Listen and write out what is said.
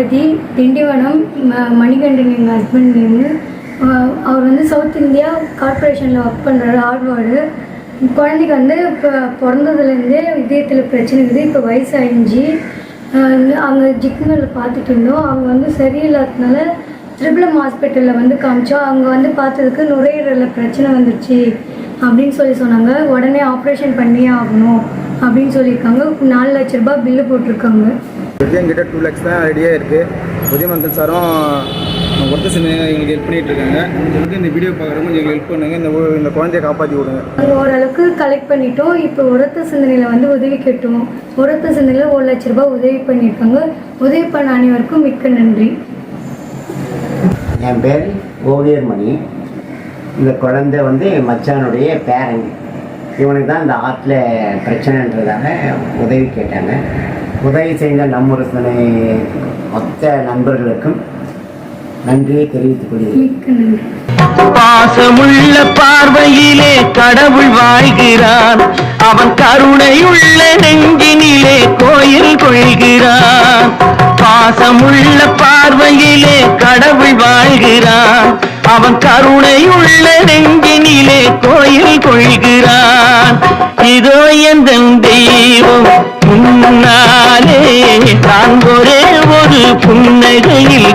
பார்வதி திண்டிவனம் ம- மணிகண்டன் எங்கள் husband name அவர் வந்து சவுத் இந்தியா கார்ப்பரேஷனில் ஒர்க் பண்ணுறாரு ஹார்ட்வார்டு குழந்தைக்கு வந்து இப்போ பிறந்ததுலேருந்தே இதயத்தில் பிரச்சனை இருக்குது. இப்போ வயசு அஞ்சு அங்கே ஜிக்மரில் பார்த்துட்டு இருந்தோம். அவங்க வந்து சரியில்லாததுனால ட்ரிபிளம் ஹாஸ்பிட்டலில் வந்து காமிச்சோம். அவங்க வந்து பார்த்ததுக்கு நுரையீரலில் பிரச்சனை வந்துருச்சு அப்படின்னு சொல்லி சொன்னாங்க. உடனே ஆப்ரேஷன் பண்ணியே ஆகணும் அப்படின்னு சொல்லியிருக்காங்க. நாலு லட்ச ரூபாய் பில்லு போட்டிருக்காங்க. எங்கிட்ட டூ லேக்ஸ் தான் ரெடியாக இருக்குது உதயமந்தன் சாரும் ஒருத்த சின்ன எங்களுக்கு ஹெல்ப் பண்ணிட்டு இருக்காங்க. உங்களுக்கு இந்த வீடியோ பார்க்குறவங்க கொஞ்சம் எங்களுக்கு ஹெல்ப் பண்ணுங்க. இந்த இந்த குழந்தைய காப்பாற்றி விடுங்க. ஓரளவுக்கு கலெக்ட் பண்ணிட்டோம். இப்போ உரத்த சிந்தனையில் வந்து உதவி கேட்டோம். உரத்த சிந்தனையில் ஒரு லட்ச ரூபாய் உதவி பண்ணியிருக்காங்க. உதவி பண்ண அனைவருக்கும் மிக்க நன்றி. என் பேர் ஓவியர்மணி. இந்த குழந்தை வந்து என் மச்சானுடைய பேரன் இவனுக்கு தான் இந்த ஆற்றுல பிரச்சனைன்றதால உதவி கேட்டாங்க. உதவி செய்த நம்மொரு சிலை மொத்த நண்பர்களுக்கும் நன்றியை தெரிவித்துக் கொள்கிறேன். பாசமுள்ள பார்வையிலே கடவுள் வாழ்கிறான் அவன் கருணையுள்ள நெஞ்சினிலே கோயில் கொள்கிறான் பாசமுள்ள பார்வையிலே கடவுள் வாழ்கிறான் அவன் கருணையுள்ள நெஞ்சினிலே கோயில் கொள்கிறான் இதோ எந்த தெய்வம்? முன்னாலே நான் ஒரே ஒரு புன்னகையில்